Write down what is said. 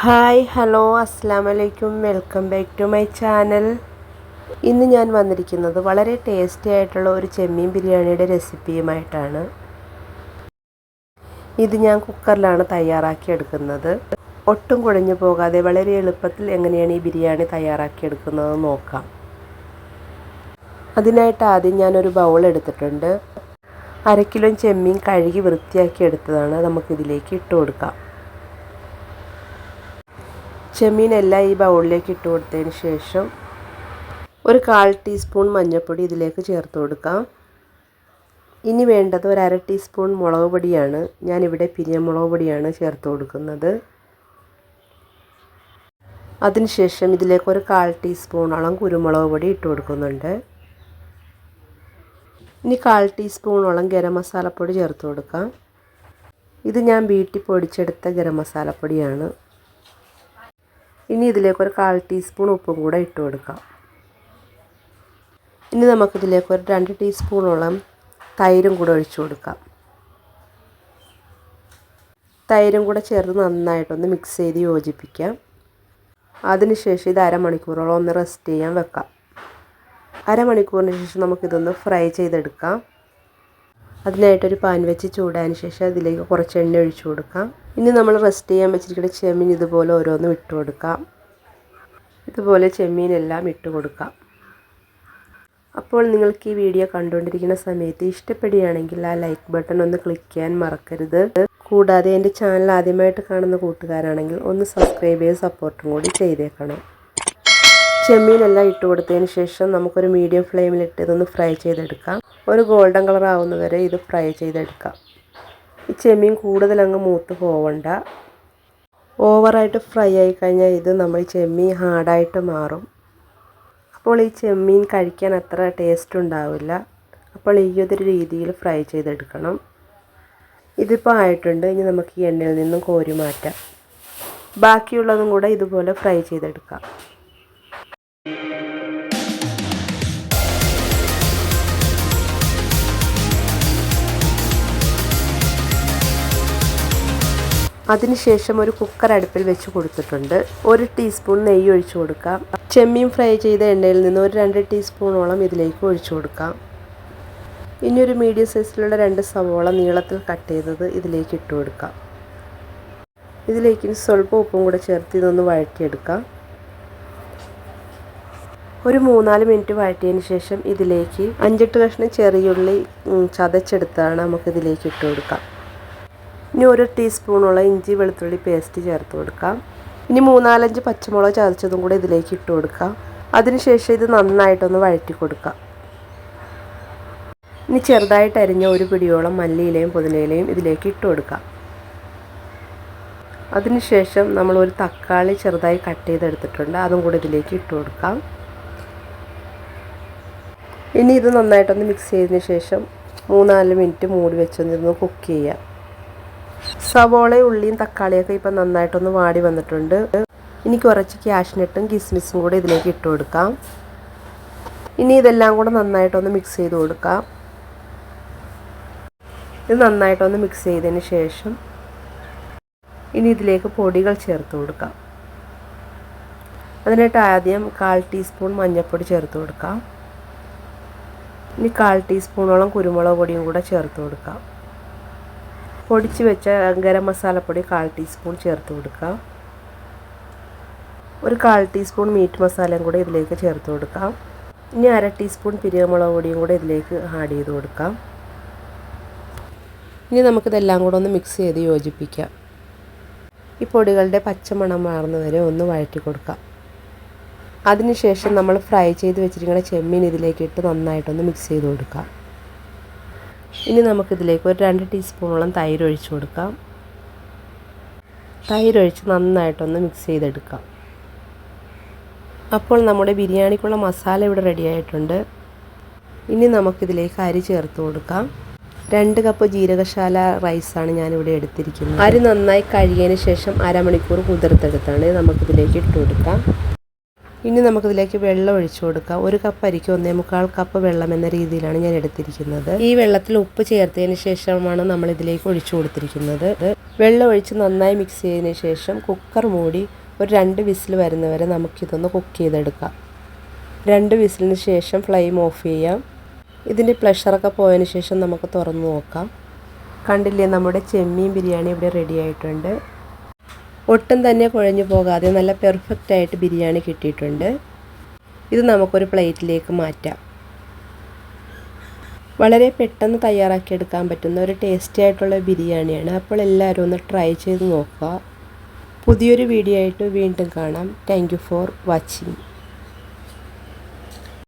Hi hello അസ്സാം വലൈക്കും welcome back to my channel. ഇന്ന് ഞാൻ വന്നിരിക്കുന്നത് വളരെ ടേസ്റ്റി ആയിട്ടുള്ള ഒരു ചെമ്മീൻ ബിരിയാണിയുടെ റെസിപ്പിയുമായിട്ടാണ്. ഇത് ഞാൻ കുക്കറിലാണ് തയ്യാറാക്കിയെടുക്കുന്നത് ഒട്ടും കുഴഞ്ഞു പോകാതെ വളരെ എളുപ്പത്തിൽ എങ്ങനെയാണ് ഈ ബിരിയാണി തയ്യാറാക്കിയെടുക്കുന്നത് നോക്കാം. അതിനായിട്ട് ആദ്യം ഞാനൊരു ബൗൾ എടുത്തിട്ടുണ്ട്. അര കിലോ ചെമ്മീൻ കഴുകി വൃത്തിയാക്കി എടുത്തതാണ്. നമുക്കിതിലേക്ക് ഇട്ട് കൊടുക്കാം. ചെമ്മീനെല്ലാം ഈ ബൗളിലേക്ക് ഇട്ട് കൊടുത്തതിന് ശേഷം ഒരു കാൽ ടീസ്പൂൺ മഞ്ഞൾപ്പൊടി ഇതിലേക്ക് ചേർത്ത് കൊടുക്കാം. ഇനി വേണ്ടത് ഒരു അര ടീസ്പൂൺ മുളക് പൊടിയാണ്. ഞാനിവിടെ പിരിയമുളക് പൊടിയാണ് ചേർത്ത് കൊടുക്കുന്നത്. അതിനുശേഷം ഇതിലേക്ക് ഒരു കാൽ ടീസ്പൂണോളം കുരുമുളക് പൊടി ഇട്ട് കൊടുക്കുന്നുണ്ട്. ഇനി കാൽ ടീസ്പൂണോളം ഗരം മസാലപ്പൊടി ചേർത്ത് കൊടുക്കാം. ഇത് ഞാൻ വീട്ടിൽ പൊടിച്ചെടുത്ത ഗരം മസാലപ്പൊടിയാണ്. ഇനി ഇതിലേക്ക് ഒരു കാൽ ടീസ്പൂൺ ഉപ്പും കൂടെ ഇട്ട് കൊടുക്കാം. ഇനി നമുക്കിതിലേക്ക് ഒരു രണ്ട് ടീസ്പൂണോളം തൈരും കൂടെ ഒഴിച്ചു കൊടുക്കാം. തൈരും കൂടെ ചേർത്ത് നന്നായിട്ടൊന്ന് മിക്സ് ചെയ്ത് യോജിപ്പിക്കാം. അതിനുശേഷം ഇത് അരമണിക്കൂറോളം ഒന്ന് റെസ്റ്റ് ചെയ്യാൻ വെക്കാം. അരമണിക്കൂറിന് ശേഷം നമുക്കിതൊന്ന് ഫ്രൈ ചെയ്തെടുക്കാം. അതിനായിട്ടൊരു പാൻ വെച്ച് ചൂടായതിന് ശേഷം അതിലേക്ക് കുറച്ച് എണ്ണ ഒഴിച്ചു കൊടുക്കാം. ഇനി നമ്മൾ റെസ്റ്റ് ചെയ്യാൻ വെച്ചിരിക്കുന്ന ചെമ്മീൻ ഇതുപോലെ ഓരോന്നും ഇട്ട് കൊടുക്കാം. ഇതുപോലെ ചെമ്മീനെല്ലാം ഇട്ട് കൊടുക്കാം. അപ്പോൾ നിങ്ങൾക്ക് ഈ വീഡിയോ കണ്ടുകൊണ്ടിരിക്കുന്ന സമയത്ത് ഇഷ്ടപ്പെടുകയാണെങ്കിൽ ആ ലൈക്ക് ബട്ടൺ ഒന്ന് ക്ലിക്ക് ചെയ്യാൻ മറക്കരുത്. കൂടാതെ എന്റെ ചാനൽ ആദ്യമായിട്ട് കാണുന്ന കൂട്ടുകാരാണെങ്കിൽ ഒന്ന് സബ്സ്ക്രൈബ് ചെയ്ത് സപ്പോർട്ടും കൂടി ചെയ്തേക്കണം. ചെമ്മീനെല്ലാം ഇട്ട് കൊടുത്തതിന് ശേഷം നമുക്കൊരു മീഡിയം ഫ്ലെയിമിലിട്ട് ഇതൊന്ന് ഫ്രൈ ചെയ്തെടുക്കാം. ഒരു ഗോൾഡൻ കളർ ആവുന്നവരെ ഇത് ഫ്രൈ ചെയ്തെടുക്കാം. ഈ ചെമ്മീൻ കൂടുതൽ അങ്ങ് മൂത്ത് പോവണ്ട. ഓവറായിട്ട് ഫ്രൈ ആയി കഴിഞ്ഞാൽ ഇത് നമ്മൾ ചെമ്മീൻ ഹാർഡായിട്ട് മാറും. അപ്പോൾ ഈ ചെമ്മീൻ കഴിക്കാൻ അത്ര ടേസ്റ്റ് ഉണ്ടാവില്ല. അപ്പോൾ ഈ ഒരു രീതിയിൽ ഫ്രൈ ചെയ്തെടുക്കണം. ഇതിപ്പോൾ ആയിട്ടുണ്ട്. ഇനി നമുക്ക് ഈ എണ്ണയിൽ നിന്നും കോരി മാറ്റാം. ബാക്കിയുള്ളതും കൂടെ ഇതുപോലെ ഫ്രൈ ചെയ്തെടുക്കാം. അതിനുശേഷം ഒരു കുക്കർ അടുപ്പിൽ വെച്ച് കൊടുത്തിട്ടുണ്ട്. ഒരു ടീസ്പൂൺ നെയ്യ് ഒഴിച്ചു കൊടുക്കാം. ചെമ്മീൻ ഫ്രൈ ചെയ്ത എണ്ണയിൽ നിന്ന് ഒരു രണ്ട് ടീസ്പൂണോളം ഇതിലേക്ക് ഒഴിച്ചു കൊടുക്കാം. ഇനി ഒരു മീഡിയം സൈസിലുള്ള രണ്ട് സവോള നീളത്തിൽ കട്ട് ചെയ്തത് ഇതിലേക്ക് ഇട്ട് കൊടുക്കാം. ഇതിലേക്ക് സ്വല്പം ഉപ്പും കൂടെ ചേർത്ത് ഇതൊന്ന് വഴറ്റിയെടുക്കാം. ഒരു മൂന്നാൽ മിനിറ്റ് വഴറ്റിയതിന് ശേഷം ഇതിലേക്ക് അഞ്ചെട്ട് കഷ്ണം ചെറിയുള്ളി ചതച്ചെടുത്താണ് നമുക്കിതിലേക്ക് ഇട്ട് കൊടുക്കാം. ഇനി ഒരു ടീസ്പൂണോളം ഇഞ്ചി വെളുത്തുള്ളി പേസ്റ്റ് ചേർത്ത് കൊടുക്കാം. ഇനി മൂന്നാലഞ്ച് പച്ചമുളക് ചതച്ചതും കൂടെ ഇതിലേക്ക് ഇട്ട് കൊടുക്കാം. അതിനുശേഷം ഇത് നന്നായിട്ടൊന്ന് വഴറ്റി കൊടുക്കാം. ഇനി ചെറുതായിട്ട് അരിഞ്ഞ ഒരു പിടിയോളം മല്ലിയിലയും പുതിനയിലയും ഇതിലേക്ക് ഇട്ട് കൊടുക്കാം. അതിനുശേഷം നമ്മൾ ഒരു തക്കാളി ചെറുതായി കട്ട് ചെയ്തെടുത്തിട്ടുണ്ട്. അതും കൂടി ഇതിലേക്ക് ഇട്ട് കൊടുക്കാം. ഇനി ഇത് നന്നായിട്ടൊന്ന് മിക്സ് ചെയ്തതിന് ശേഷം മൂന്നാൽ മിനിറ്റ് മൂടി വെച്ചൊന്നിരുന്ന് കുക്ക് ചെയ്യാം. സവോളയും ഉള്ളിയും തക്കാളിയൊക്കെ ഇപ്പം നന്നായിട്ടൊന്ന് വാടി വന്നിട്ടുണ്ട്. ഇനി കുറച്ച് ക്യാഷ്നട്ടും കിസ്മിസും കൂടെ ഇതിലേക്ക് ഇട്ട് കൊടുക്കാം. ഇനി ഇതെല്ലാം കൂടെ നന്നായിട്ടൊന്ന് മിക്സ് ചെയ്ത് കൊടുക്കാം. ഇത് നന്നായിട്ടൊന്ന് മിക്സ് ചെയ്തതിന് ശേഷം ഇനി ഇതിലേക്ക് പൊടികൾ ചേർത്ത് കൊടുക്കാം. അതിനായിട്ട് ആദ്യം കാൽ ടീസ്പൂൺ മഞ്ഞൾപ്പൊടി ചേർത്ത് കൊടുക്കാം. ഇനി കാൽ ടീസ്പൂണോളം കുരുമുളക് പൊടിയും കൂടെ ചേർത്ത് കൊടുക്കാം. പൊടിച്ച് വെച്ച ഗരം മസാലപ്പൊടി കാൽ ടീസ്പൂൺ ചേർത്ത് കൊടുക്കാം. ഒരു കാൽ ടീസ്പൂൺ മീറ്റ് മസാലയും കൂടെ ഇതിലേക്ക് ചേർത്ത് കൊടുക്കാം. ഇനി അര ടീസ്പൂൺ പിരിയമുളക് പൊടിയും കൂടെ ഇതിലേക്ക് ആഡ് ചെയ്ത് കൊടുക്കാം. ഇനി നമുക്കിതെല്ലാം കൂടെ ഒന്ന് മിക്സ് ചെയ്ത് യോജിപ്പിക്കാം. ഈ പൊടികളുടെ പച്ചമണം മാറുന്ന വരെ ഒന്ന് വഴറ്റി കൊടുക്കാം. അതിനുശേഷം നമ്മൾ ഫ്രൈ ചെയ്ത് വെച്ചിരിക്കുന്ന ചെമ്മീൻ ഇതിലേക്ക് ഇട്ട് നന്നായിട്ടൊന്ന് മിക്സ് ചെയ്ത് കൊടുക്കാം. ഇനി നമുക്കിതിലേക്ക് ഒരു രണ്ട് ടീസ്പൂണോളം തൈര് ഒഴിച്ചു കൊടുക്കാം. തൈര് ഒഴിച്ച് നന്നായിട്ടൊന്ന് മിക്സ് ചെയ്തെടുക്കാം. അപ്പോൾ നമ്മുടെ ബിരിയാണിക്കുള്ള മസാല ഇവിടെ റെഡി ആയിട്ടുണ്ട്. ഇനി നമുക്കിതിലേക്ക് അരി ചേർത്ത് കൊടുക്കാം. രണ്ട് കപ്പ് ജീരകശാല റൈസാണ് ഞാനിവിടെ എടുത്തിരിക്കുന്നത്. അരി നന്നായി കഴുകിയതിന് ശേഷം അരമണിക്കൂർ കുതിർത്തെടുത്താണ് നമുക്കിതിലേക്ക് ഇട്ട് കൊടുക്കാം. ഇനി നമുക്കിതിലേക്ക് വെള്ളം ഒഴിച്ചു കൊടുക്കാം. ഒരു കപ്പ് അരിക്കും ഒന്നേ മുക്കാൽ കപ്പ് വെള്ളം എന്ന രീതിയിലാണ് ഞാൻ എടുത്തിരിക്കുന്നത്. ഈ വെള്ളത്തിൽ ഉപ്പ് ചേർത്തതിന് ശേഷമാണ് നമ്മൾ ഇതിലേക്ക് ഒഴിച്ചു കൊടുത്തിരിക്കുന്നത്. വെള്ളം ഒഴിച്ച് നന്നായി മിക്സ് ചെയ്തതിന് ശേഷം കുക്കർ മൂടി ഒരു രണ്ട് വിസിൽ വരുന്നവരെ നമുക്കിതൊന്ന് കുക്ക് ചെയ്തെടുക്കാം. രണ്ട് വിസിലിന് ശേഷം ഫ്ലെയിം ഓഫ് ചെയ്യാം. ഇതിന്റെ പ്ലഷറൊക്കെ പോയതിന് ശേഷം നമുക്ക് തുറന്ന് നോക്കാം. കണ്ടില്ലേ നമ്മുടെ ചെമ്മീൻ ബിരിയാണി ഇവിടെ റെഡി ആയിട്ടുണ്ട്. ഒട്ടും തന്നെ കുഴഞ്ഞു പോകാതെ നല്ല പെർഫെക്റ്റ് ആയിട്ട് ബിരിയാണി കിട്ടിയിട്ടുണ്ട്. ഇത് നമുക്കൊരു പ്ലേറ്റിലേക്ക് മാറ്റാം. വളരെ പെട്ടെന്ന് തയ്യാറാക്കിയെടുക്കാൻ പറ്റുന്ന ഒരു ടേസ്റ്റി ആയിട്ടുള്ള ബിരിയാണിയാണ്. അപ്പോൾ എല്ലാവരും ഒന്ന് ട്രൈ ചെയ്ത് നോക്കുക. പുതിയൊരു വീഡിയോ ആയിട്ട് വീണ്ടും കാണാം. Thank for watching